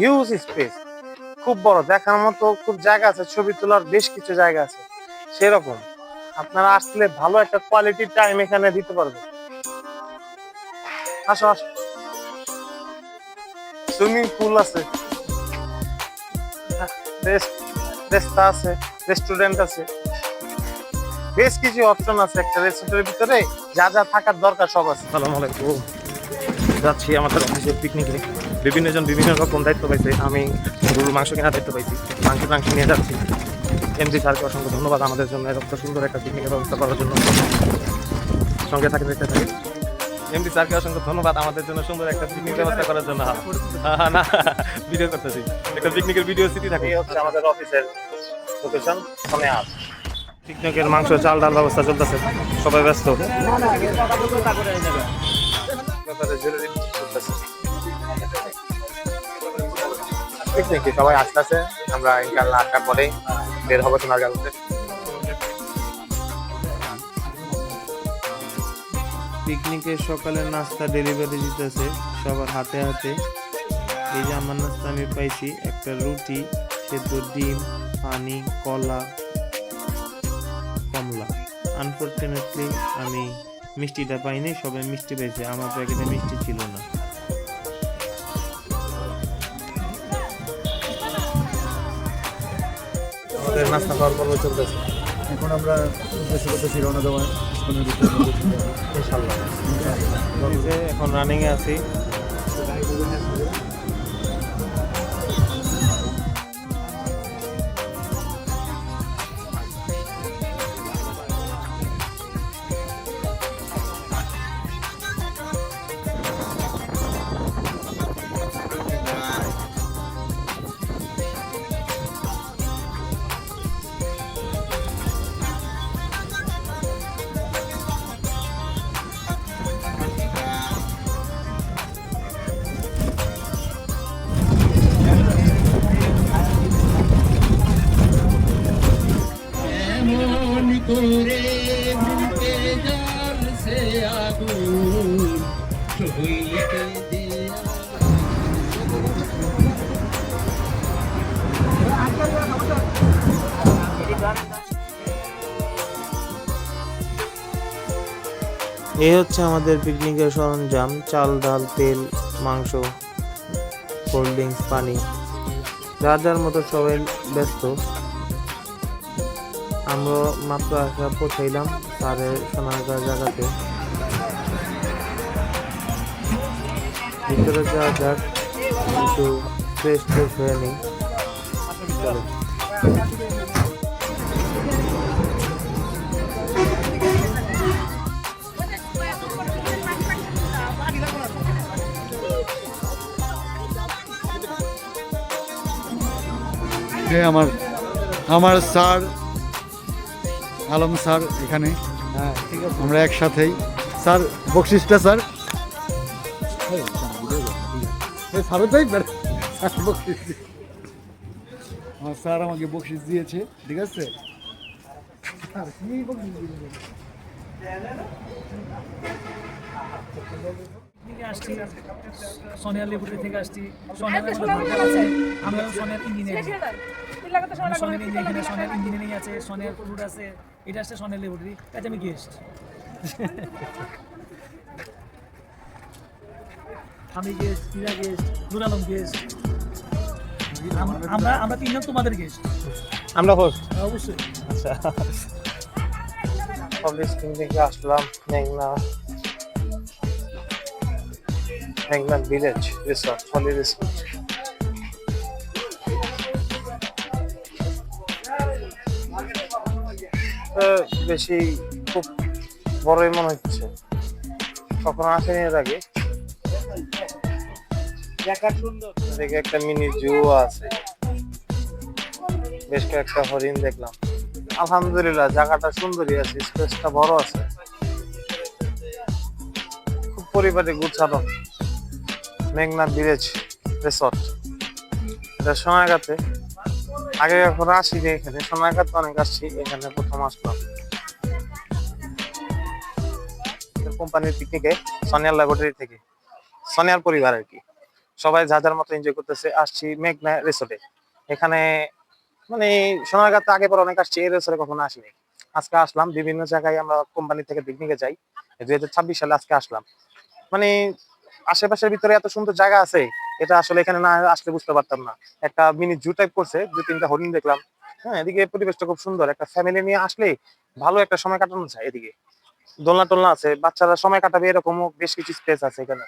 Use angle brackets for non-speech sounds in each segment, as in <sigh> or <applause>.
Huge space খুব বড়, দেখার মতো খুব জায়গা আছে, ছবি তোলার বেশ কিছু জায়গা আছে। সেরকম। আপনারা আসলে ভালো একটা কোয়ালিটির টাইম এখানে দিতে পারবেন। আসো আসো। সুইমিং পুল আছে। রেস্তা আছে রেস্টুরেন্ট আছে। বেশ কিছু অপশন আছে একটা রেস্টুরেন্টের ভিতরে। যা যা থাকার দরকার সব আছে। আসসালামু আলাইকুম। যাচ্ছি আমাদের অফিসে পিকনিকে বিভিন্ন জন বিভিন্ন রকম দায়িত্ব পাইছে। আমি গরুর মাংস কেনার দায়িত্ব পাইছি মাংস টাংস নিয়ে যাচ্ছি। এমজি স্যারকে অসংখ্য ধন্যবাদ আমাদের জন্য এত সুন্দর একটা পিকনিকের ব্যবস্থা করার জন্য। সঙ্গে থাকে দেখতে থাকে এমডি স্যারকে অসংখ্য ধন্যবাদ আমাদের জন্য সুন্দর একটা পিকনিক ব্যবস্থা করার জন্য। না ভিডিও করতেছি। একটা পিকনিকের ভিডিও সিটি থাকে হচ্ছে আমাদের অফিসের লোকেশন ফোনে আস। পিকনিকের মাংস চাল ডাল ব্যবস্থা চলতেছে। সবাই ব্যস্ত। জরুরি পিকনিকে সবাই আসতেছে। আমরা ইনশাল্লাহ আটটার পরে বের হব পিকনিকের সকালের নাস্তা ডেলিভারি দিতেছে সবার হাতে হাতে। এই যে আমার নাস্তা আমি পাইছি, একটা রুটি, সেদ্ধ ডিম, পানি, কলা, কমলা। আনফর্চুনেটলি আমি মিষ্টিটা পাইনি, সবাই মিষ্টি পেয়েছে আমার প্যাকেটে মিষ্টি ছিল না। আমাদের নাস্তা খাওয়ার পর্ব চলতেছে। এখন আমরা উদ্দেশ্য করতেছি রওনা দেওয়ার। ইনশাল্লাহ এখন রানিংয়ে আছি। জ্বলছে আগুন এই হচ্ছে আমাদের পিকনিকের সরঞ্জাম, চাল, ডাল, তেল, মাংস, কোল্ড ড্রিঙ্কস, পানি। যার যার মতো সবাই ব্যস্ত। আমরা মাত্র আসা পৌঁছাইলাম তাদের সোনারগাঁ জায়গাতে। ভিতরে যাওয়া যাক, একটু ফ্রেশ ফ্রেশ হয়ে নিই। আমার আমার স্যার আলম স্যার এখানে। হ্যাঁ ঠিক আছে। আমরা একসাথেই। স্যার বকশিসটা স্যার? স্যারও তাই বকশিস। আমার স্যার আমাকে বকশিস দিয়েছে ঠিক আছে? স্যার, কি বকশিস দিয়েছে? থেকে আসছি সোনিয়া লেবুরি থেকে আসছি সোনিয়া আছে। সোনিয়ার ইঞ্জিনিয়ার। সোনিয়ার ইঞ্জিনিয়ার সোনিয়ার ইঞ্জিনিয়ারিং আছে সোনিয়ার ফুড আছে এটা আসছে সোনিয়া লেবুরি কাজে আমি গেস্ট আমি গেস্ট পীরা গেস্ট নুর আলম গেস্ট আমরা আমরা তিনজন তোমাদের গেস্ট আমরা হোস্ট অবশ্যই। আচ্ছা। পাবলিক পিকনিকে আসলাম মেঘনা মেঘনা ভিলেজ রিসর্ট হলি রিসর্ট বেশি খুব বড়ই মনে হচ্ছে। কখনো আসেনি এর আগে। দেখে একটা মিনি জু আছে। বেশ কয়েকটা হরিণ দেখলাম। আলহামদুলিল্লাহ জায়গাটা সুন্দরই আছে স্পেসটা বড় আছে। খুব পরিবারে গুছানো। মেঘনা ভিলেজ রিসর্ট এটা সোনাগাতে আগে এখন আসিনি এখানে সোনাগাতে অনেক আসছি, এখানে প্রথম আসলাম। কোম্পানির পিকনিকে সোনিয়ার ল্যাবরেটরি থেকে। সোনিয়ার পরিবার আর কি। সবাই যা যার মতো এনজয় করতেছে, আসছি মেঘনা রিসোর্টে এখানে মানে সোনারগাঁতে আগে পর অনেক আসছি, এই রিসোর্টে কখনো আসিনি। আজকে আসলাম, বিভিন্ন জায়গায় আমরা কোম্পানি থেকে পিকনিকে যাই। দুই হাজার ছাব্বিশ সালে আজকে আসলাম। মানে আশেপাশের ভিতরে এত সুন্দর জায়গা আছে, এটা আসলে এখানে না আসলে বুঝতে পারতাম না। একটা মিনি জু টাইপ করছে, দু তিনটা হরিণ দেখলাম। হ্যাঁ এদিকে পরিবেশটা খুব সুন্দর। একটা ফ্যামিলি নিয়ে আসলে ভালো একটা সময় কাটানো যায় এদিকে। দোলনা টোলনা আছে, বাচ্চারা সময় কাটাবে এরকমও বেশ কিছু স্পেস আছে এখানে।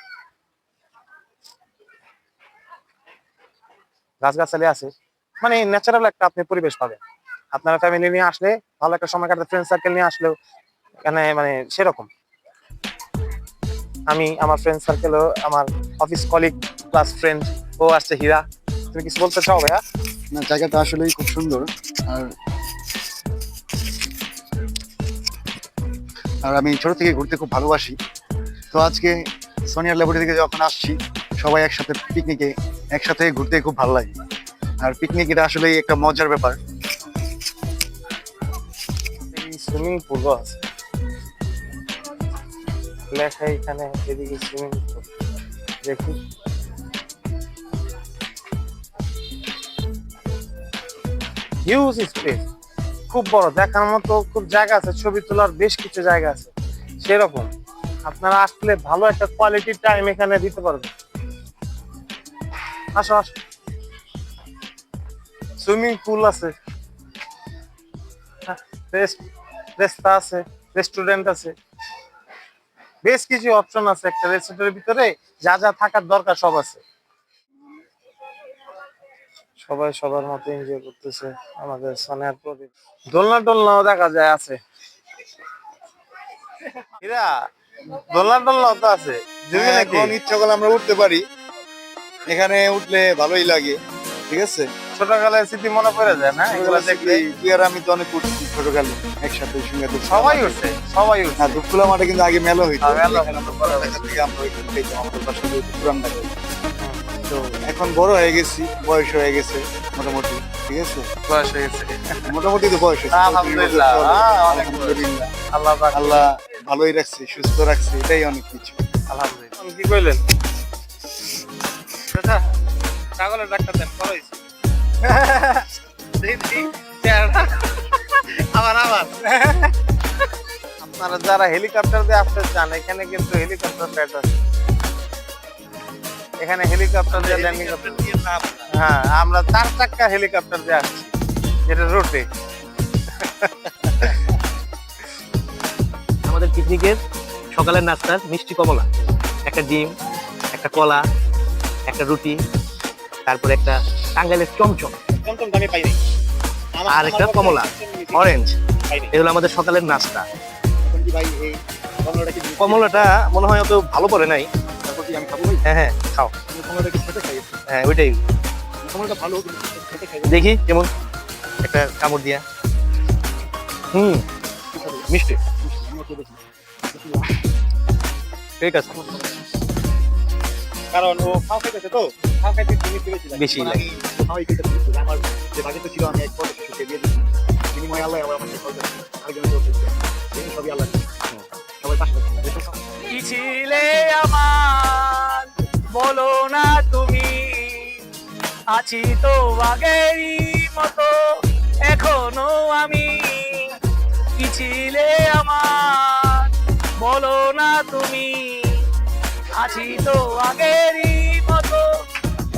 গাছগাছালি আছে। মানে ন্যাচারাল একটা আপনি পরিবেশ পাবেন। আপনারা ফ্যামিলি নিয়ে আসলে ভালো একটা সময় কাটাতে ফ্রেন্ড সার্কেল নিয়ে আসলেও এখানে মানে সেরকম। আমি আমার ফ্রেন্ড সার্কেলও আমার অফিস কলিগ ক্লাস ফ্রেন্ড ও আসছে হীরা। তুমি কিছু বলতে চাও ভাইয়া? না জায়গাটা আসলেই খুব সুন্দর। আর আর আমি ছোট থেকে ঘুরতে খুব ভালোবাসি। তো আজকে সোনিয়ার ল্যাবরেটরি থেকে যখন আসছি সবাই একসাথে পিকনিকে একসাথে ঘুরতে খুব ভালো লাগে। আর পিকনিক এটা আসলেই একটা মজার ব্যাপার। সুইমিং পুল আছে। লেখা এখানে এদিকে দেখি। হিউজ স্পেস খুব বড়, দেখার মতো খুব জায়গা আছে, ছবি তোলার বেশ কিছু জায়গা আছে। সেরকম। আপনারা আসলে ভালো একটা কোয়ালিটি টাইম এখানে দিতে পারবেন। আসো আসো। সুইমিং পুল আছে। রেস্ট রেস্তা আছে রেস্টুরেন্ট আছে। বেশ কিছু অপশন আছে একটা রেস্টুরেন্টের ভিতরে যা যা থাকার দরকার সব আছে। সবাই সবার মতো এনজয় করতেছে আমাদের সোনার প্রদীপ দোলনা টোলনাও দেখা যায় আছে। এরা দোলনা টোলনাও তো আছে। দিবি হ্যাঁ, নাকি? ইচ্ছা করলে আমরা উঠতে পারি। এখানে উঠলে ভালোই লাগে ঠিক আছে? ছোটকালের স্মৃতি মনে পড়ে যায় না? এগুলো দেখলে তুই আর আমি তো অনেক উঠছি ছোটকালে একসাথে সঙ্গে তো সবাই উঠছে সবাই উঠছে। হ্যাঁ দুপুলা মাঠে কিন্তু আগে মেলো হইতো। হ্যাঁ, মেলো। আমরা পড়ালেখা থেকে আমরা ওইখান থেকে আমাদের পাশে পুরান তো এখন বড় হয়ে গেছি বয়স হয়ে গেছে মোটামুটি ঠিক আছে? বয়স হয়ে গেছে। মোটামুটি তো বয়স হয়েছে। আলহামদুলিল্লাহ, আলহামদুলিল্লাহ। আল্লাহ আল্লাহ ভালোই রাখছে সুস্থ রাখছে এটাই অনেক কিছু। আলহামদুলিল্লাহ। কি কইলেন? ছাগলের ডাক্তার দেন করাইছি। আবার আবার। আপনারা যারা হেলিকপ্টার দিয়ে আসতে চান এখানে কিন্তু হেলিকপ্টার প্যাড আছে। এখানে হেলিকপ্টার দিয়ে ল্যান্ডিং হ্যাঁ আমরা চার চাক্কা হেলিকপ্টার দিয়ে আসছি যেটা রোটে আমাদের পিকনিকের সকালের নাস্তার মিষ্টি কমলা। একটা ডিম একটা কলা একটা রুটি তারপরে একটা টাঙ্গাইলের চমচম। টমটম দামি পাইনি আর একটা কমলা অরেঞ্জ এগুলো আমাদের সকালের নাস্তা। কমলাটা মনে হয় অত ভালো পড়ে নাই। হ্যাঁ হ্যাঁ খাও। হ্যাঁ ওইটাই। দেখি কেমন? একটা কামড় দিয়া। হুম মিষ্টি। ঠিক আছে। কারণ ও খাও খাইতেছে তো? বেশি লাগে। আমার যে বাজেট ছিল আমি এক পয়সা শুকে দিয়ে দিচ্ছি বিনিময়ে আল্লাহ আবার আমাকে খাওয়াতে আরেকজনের জন্য দিচ্ছে এই সবই আল্লাহ সবাই পাশে কি ছিলে আমার? বলো না তুমি। আছি তো আগেরই মতো এখনও আমি। কি ছিলে আমার? বলো না তুমি। আছি তো আগেরই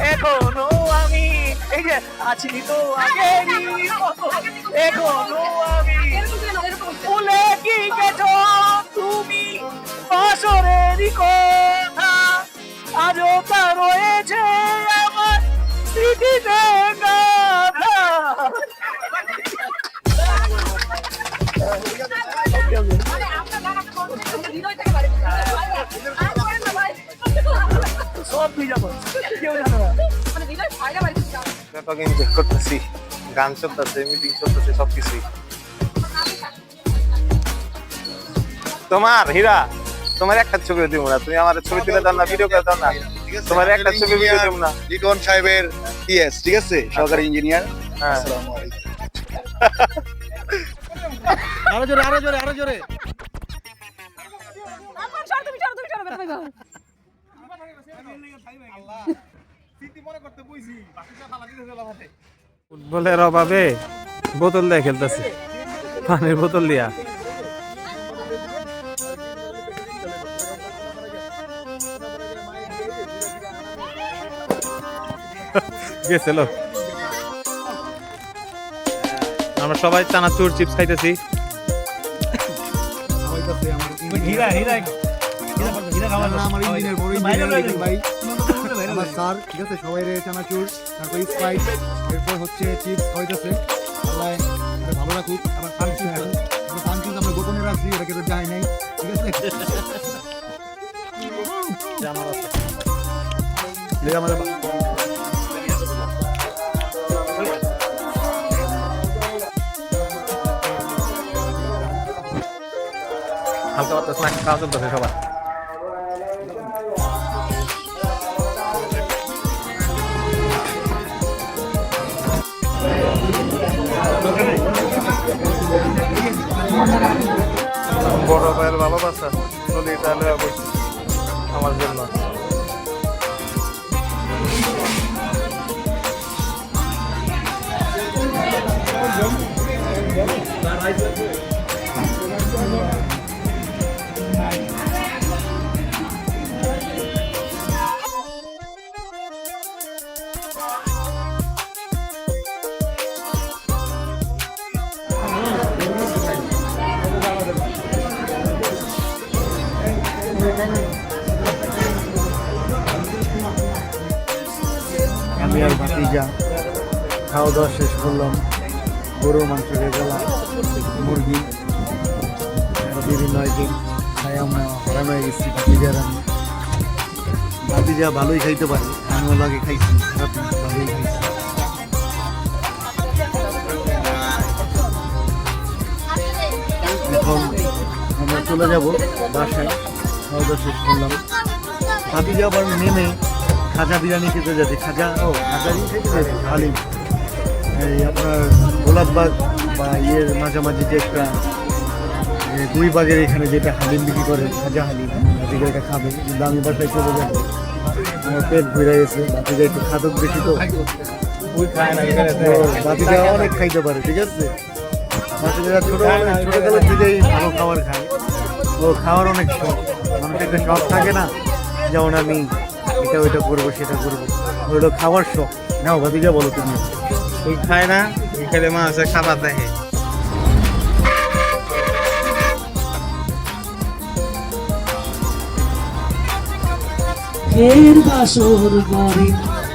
এখনও আমি এই যে আছি তো আগেরই এখনও আমি। ভুলে কি গেছো তুমি বছরেরই কথা। আজও তা রয়েছে আমার স্মৃতিতে গাথা। সব তুই যাব কেউ জানে না। ব্যাপক এনজয় করতেছি গান চলতেছে মিটিং চলতেছে সবকিছুই। তোমার হীরা তোমার একটা ছবি দিব না তুমি আমার ছবি তুলে দাও না ভিডিও করে দাও না। তোমার একটা ছবি ভিডিও দিব না। লিটন সাহেবের টিএস ঠিক আছে? সহকারী ইঞ্জিনিয়ার হ্যাঁ। আসসালামু আলাইকুম। আরও জোরে আরও জোরে আরও জোরে। তুমি তুমি যাও ফুটবলের অভাবে বোতল দিয়ে খেলতেছে। পানির বোতল দিয়া। গেছিল। আমরা সবাই চানাচুর চিপস খাইতেছি। হীরা হীরা হীরা খাওয়া আমার ইঞ্জিনিয়ার বড় ইঞ্জিনিয়ার ভাই। আমার স্যার ঠিক আছে? সবাই রে চানাচুর তারপর স্প্রাইট এরপর হচ্ছে চিপস হইতেছে এটা ভালো রাখুক। আমার ফানচিজ ফানচিজ আমরা গোপনে রাখছি এটা কেউ যায় নাই, ঠিক আছে? <laughs> আমাদের হালকা পাতলা স্ন্যাক্স খাওয়া চলতেছে সবার। বড় ভাইয়ের ভালোবাসা নদী তাহলে আমার জন্য। আমি খাওয়া দাওয়া শেষ করলাম। গরু, মাংস রেজালা মুরগি আরও বিভিন্ন আইটেম খাই আমরা। হরান হয়ে গেছি ভাতিজার আমি ভাতিজা ভালোই খাইতে পারে। আমিও লাগে খাইছি ভালোই খাইছি। এখন আমরা চলে যাব বাসায়। খাওয়া দাওয়া শেষ করলাম। ভাতিজা আবার নেমে খাজা বিরিয়ানি খেতে যাচ্ছে খাজা ও, খাজা খেতে যাচ্ছে হালিম এই আপনার গোলাপবাগ বা ইয়ের মাঝামাঝি যে একটা দুই বাগের এখানে যেটা হালিম বিক্রি করে খাজা হালিম, ভাতিজা খাবে, কিন্তু আমি বাসায় চলে যাব। আমার পেট ঘুরে গেছে, ভাতিজা একটু খাদক বেশি তো। ভাতিজা অনেক খাইতে পারে, ঠিক আছে? ভাতিজা ছোট ছোটবেলা থেকেই ভালো খাবার খায়। ও খাওয়ার অনেক শখ। মানুষের একটা শখ থাকে না, যেমন আমি এটা ওইটা করব, সেটা করব। ওইটা খাওয়ার শখ। নাও, ভাতিজা বলো তুমি। তুই খায় না এখানে মা আছে খাবার দেখে। ফের বাসর ঘরে,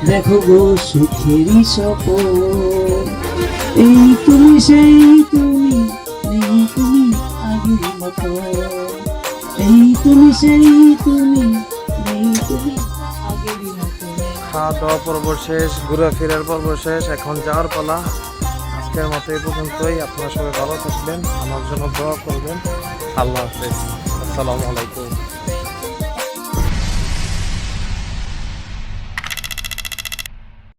দেখো গো সুখেরই সপন এই তুমি সেই তুমি নেই তুমি আগের মতো। এই তুমি সেই তুমি নেই তুমি খাওয়া দাওয়া পর্ব শেষ ঘুরে ফেরার পর্ব শেষ, এখন যাওয়ার পালা। আজকের মতো এই পর্যন্তই। আপনারা সবাই ভালো থাকবেন, আমার জন্য দোয়া করবেন। আল্লাহ হাফেজ। আসসালামু আলাইকুম।